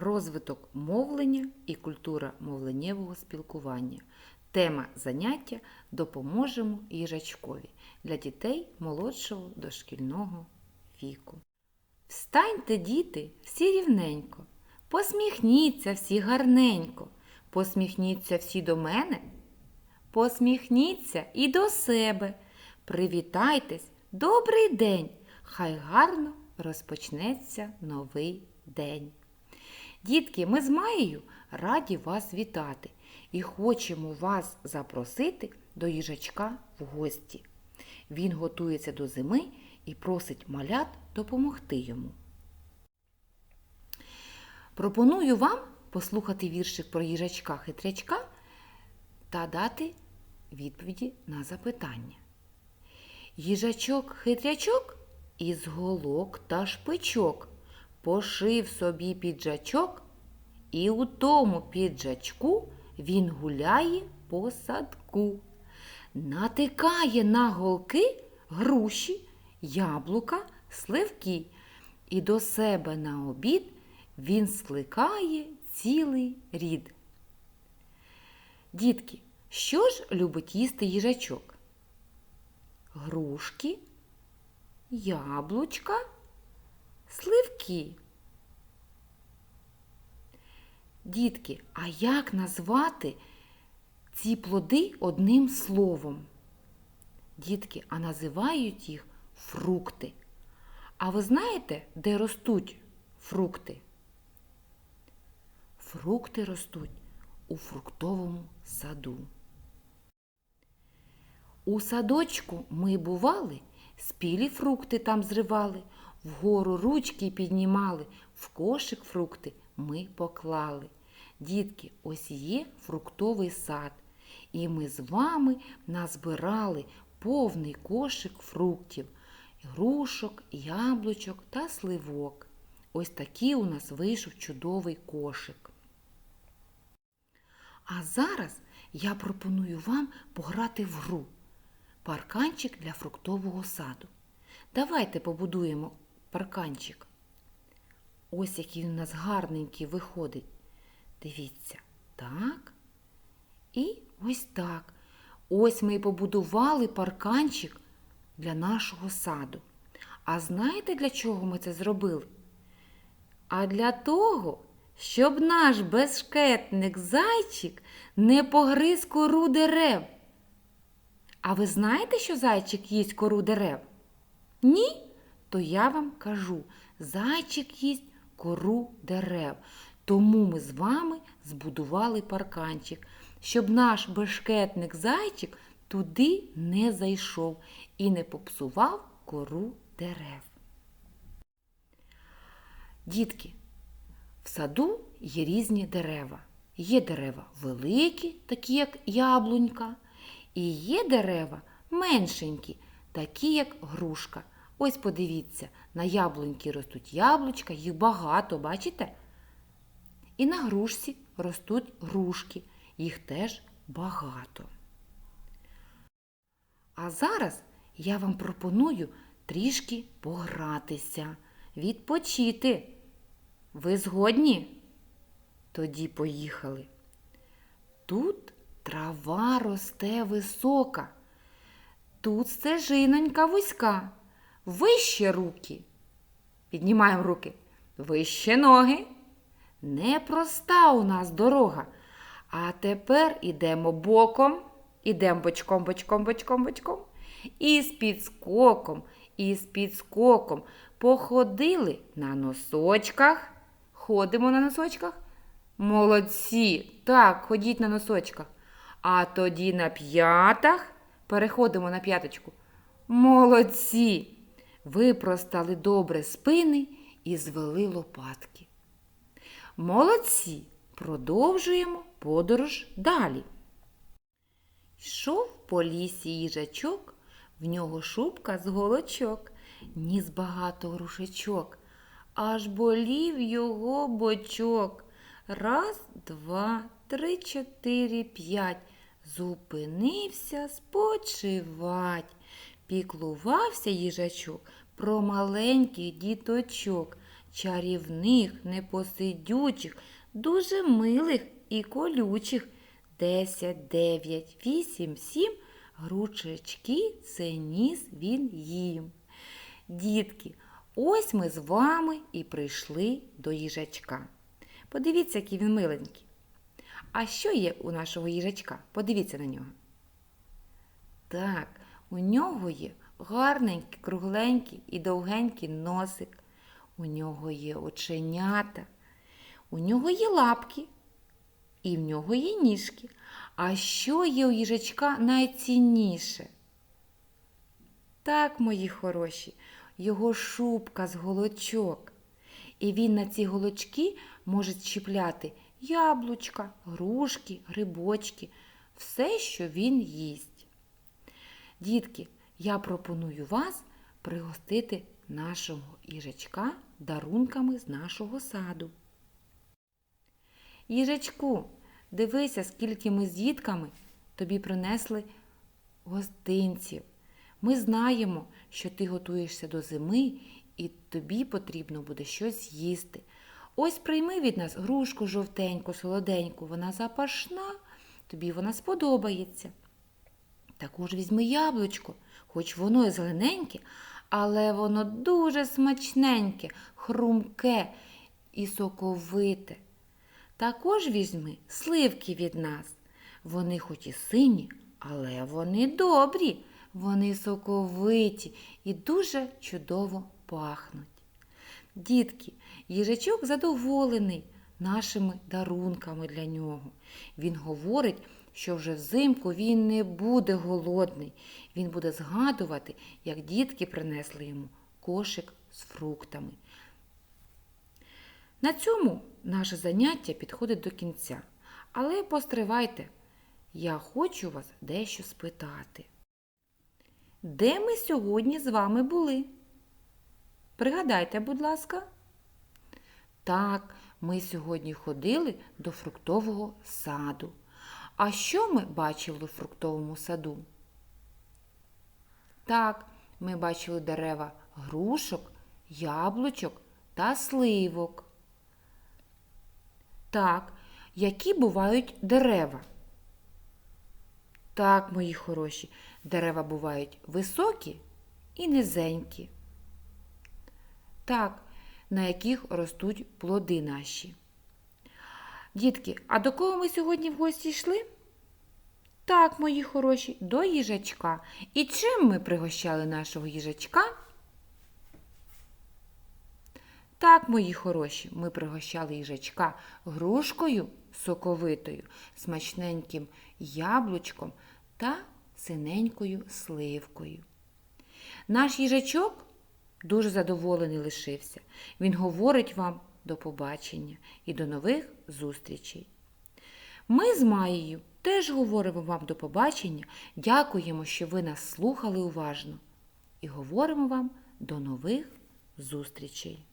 розвиток мовлення і культура мовленнєвого спілкування. Тема заняття допоможемо їжачкові для дітей молодшого дошкільного віку. Встаньте, діти, всі рівненько, посміхніться всі гарненько, посміхніться всі до мене, посміхніться і до себе. Привітайтесь, добрий день! Хай гарно розпочнеться новий день. Дітки, ми з Маєю раді вас вітати і хочемо вас запросити до їжачка в гості. Він готується до зими і просить малят допомогти йому. Пропоную вам послухати віршик про їжачка-хитрячка та дати відповіді на запитання. Їжачок-хитрячок із голок та шпичок пошив собі піджачок, і у тому піджачку він гуляє по садку, натикає на голки груші, яблука, сливки, і до себе на обід він скликає цілий рід. Дітки, що ж любить їсти їжачок? Грушки, яблучка, сливки. Дітки, а як назвати ці плоди одним словом? Дітки, а називають їх фрукти. А ви знаєте, де ростуть фрукти? Фрукти ростуть у фруктовому саду. У садочку ми бували, спілі фрукти там зривали, вгору ручки піднімали, в кошик фрукти ми поклали. Дітки, ось є фруктовий сад, і ми з вами назбирали повний кошик фруктів, грушок, яблучок та сливок. Ось такий у нас вийшов чудовий кошик. А зараз я пропоную вам пограти в гру парканчик для фруктового саду. Давайте побудуємо парканчик. Ось який у нас гарненький виходить. Дивіться, так. І ось так. Ось ми і побудували парканчик для нашого саду. А знаєте, для чого ми це зробили? А для того, щоб наш безшкетник зайчик не погриз кору дерев. А ви знаєте, що зайчик їсть кору дерев? Ні? То я вам кажу, зайчик їсть кору дерев. Тому ми з вами збудували парканчик, щоб наш бешкетник зайчик туди не зайшов і не попсував кору дерев. Дітки, в саду є різні дерева. Є дерева великі, такі як яблунька, і є дерева меншенькі, такі як грушка. Ось подивіться, на яблуньки ростуть яблучка, їх багато, бачите? І на грушці ростуть грушки, їх теж багато. А зараз я вам пропоную трішки погратися, відпочити. Ви згодні? Тоді поїхали. Тут трава росте висока, тут стежинонька вузька, вище руки. Піднімаємо руки, вище ноги. Непроста у нас дорога. А тепер ідемо боком, ідемо бочком, бочком, бочком, бочком. І з підскоком, і з підскоком походили на носочках. Ходимо на носочках. Молодці. Так, ходіть на носочках. А тоді на п'ятах. Переходимо на п'яточку. Молодці. Випростали добре спини і звели лопатки. Молодці. Продовжуємо подорож далі. Йшов по лісі їжачок, в нього шубка з голочок, ніс багато грушечок, аж болів його бочок. Раз, два, три, чотири, п'ять. Зупинився спочивать. Піклувався їжачок про маленьких діточок. чарівних, непосидючих, дуже милих і колючих. Десять, дев'ять, вісім, сім. Гручечки це ніс він їм. Дітки, ось ми з вами і прийшли до їжачка. Подивіться, який він миленький. А що є у нашого їжачка? Подивіться на нього. Так, у нього є гарненький, кругленький і довгенький носик. У нього є оченята, у нього є лапки, і в нього є ніжки. А що є у їжачка найцінніше? Так, мої хороші, його шубка з голочок. І він на ці голочки може чіпляти яблучка, грушки, грибочки, все, що він їсть. Дітки, я пропоную вас пригостити нашого їжачка дарунками з нашого саду. Їжачку, дивися, скільки ми з дітками тобі принесли гостинців. Ми знаємо, що ти готуєшся до зими і тобі потрібно буде щось їсти. Ось прийми від нас грушку жовтеньку, солоденьку, вона запашна, тобі вона сподобається. Також візьми яблучко, хоч воно і зелененьке, але воно дуже смачненьке, хрумке і соковите. Також візьми сливки від нас. Вони хоч і сині, але вони добрі, вони соковиті і дуже чудово пахнуть. Дітки, їжачок задоволений нашими дарунками для нього. Він говорить, що вже взимку він не буде голодний. Він буде згадувати, як дітки принесли йому кошик з фруктами. На цьому наше заняття підходить до кінця. Але постривайте, я хочу вас дещо спитати. Де ми сьогодні з вами були? Пригадайте, будь ласка. Так, ми сьогодні ходили до фруктового саду. А що ми бачили у фруктовому саду? Так, ми бачили дерева грушок, яблучок та сливок. Так, які бувають дерева? Так, мої хороші, дерева бувають високі і низенькі. Так, на яких ростуть плоди наші. Дітки, а до кого ми сьогодні в гості йшли? Так, мої хороші, до їжачка. І чим ми пригощали нашого їжачка? Так, мої хороші, ми пригощали їжачка грушкою соковитою, смачненьким яблучком та синенькою сливкою. Наш їжачок дуже задоволений лишився. Він говорить вам до побачення і до нових зустрічей. Ми з Маєю теж говоримо вам до побачення, дякуємо, що ви нас слухали уважно і говоримо вам до нових зустрічей.